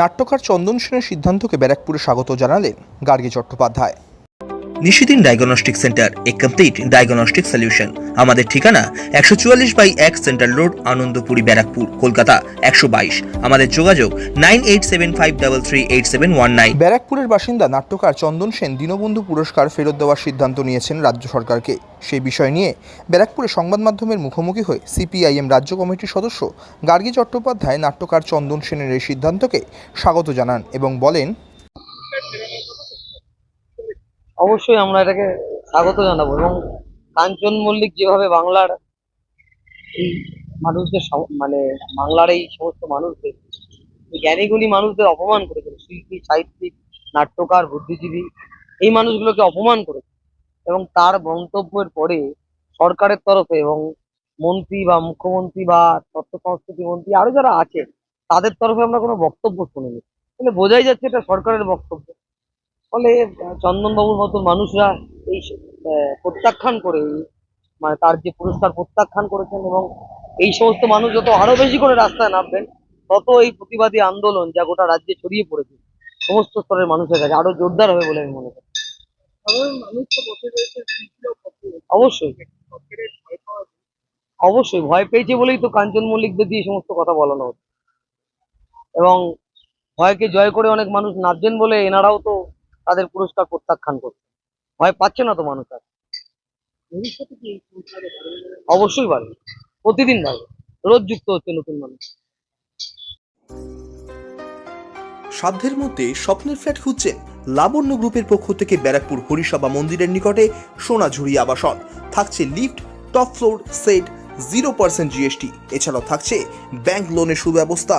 নাট্যকার চন্দন সেনের সিদ্ধান্তকে ব্যারাকপুরে স্বাগত জানালেন Gargi Chattopadhyay. Nishidin diagnostic centre a complete diagnostic solution আমাদের ঠিকানা একশো চুয়াল্লিশ বাই এক সেন্ট্রাল রোড আনন্দপুরি, ব্যারাকপুর, কলকাতা একশো বাইশ। আমাদের যোগাযোগ nine eight seven five double three eight seven one nine. ব্যারাকপুরের বাসিন্দা নাট্যকার চন্দন সেন দীনবন্ধু পুরস্কার ফেরত দেওয়ার সিদ্ধান্ত নিয়েছেন রাজ্য সরকারকে। সেই বিষয় নিয়ে ব্যারাকপুরে সংবাদ মাধ্যমের মুখোমুখি হয়ে সিপিআইএম রাজ্য কমিটির সদস্য গার্গী চট্টোপাধ্যায় নাট্যকার চন্দন সেনের এই সিদ্ধান্তকে স্বাগত জানান এবং বলেন অবশ্যই আমরা এটাকে স্বাগত জানাব এবং কাঞ্চন মল্লিক যেভাবে বাংলার এই মানুষদের মানে বাংলার এই সমস্ত মানুষদের, এই জ্ঞানীগুণী মানুষদের অপমান করেছেন শিল্পী, সাহিত্যিক, নাট্যকার, বুদ্ধিজীবী, এই মানুষগুলোকে অপমান করেছে। এবং তার মন্তব্যের পরে সরকারের তরফে এবং মন্ত্রী বা মুখ্যমন্ত্রী বা তথ্য সংস্কৃতি মন্ত্রী আরও যারা আছে তাদের তরফে আমরা কোনো বক্তব্য শুনিনি। তাহলে বোঝাই যাচ্ছে এটা সরকারের বক্তব্য। ফলে চন্দনবাবুর মতো মানুষরা এই প্রত্যাখ্যান করে মানে তার যে পুরস্কার প্রত্যাখ্যান করেছেন এবং এই সমস্ত মানুষ যত আরও বেশি করে রাস্তায় নামবেন তত এই প্রতিবাদী আন্দোলন যা গোটা রাজ্যে ছড়িয়ে পড়েছে সমস্ত স্তরের মানুষের কাছে আরও জোরদার হবে বলে আমি মনে করি। অবশ্যই। অবশ্যই ভয় পেয়েছে বলেই তো কাঞ্চন মল্লিকদের দিয়ে এই সমস্ত কথা বলানো হচ্ছে। এবং ভয়কে জয় করে অনেক মানুষ নাচছেন বলে এনারাও তো তাদের পুরস্কার প্রত্যাখ্যান করছে। ভয় পাচ্ছে না তো মানুষ আর। অবশ্যই বাড়বে প্রতিদিন বাড়বে রোজ যুক্ত হচ্ছে নতুন মানুষ। সাধ্যের মধ্যে স্বপ্নের ফ্ল্যাট খুঁজছেন লাবণ্য গ্রুপের পক্ষ থেকে ব্যারাকপুর হরিসভা মন্দিরের নিকটে সোনাঝুরি আবাসন। থাকছে lift top floor set zero percent GST এছাড়াও থাকছে ব্যাংক লোনের সুব্যবস্থা।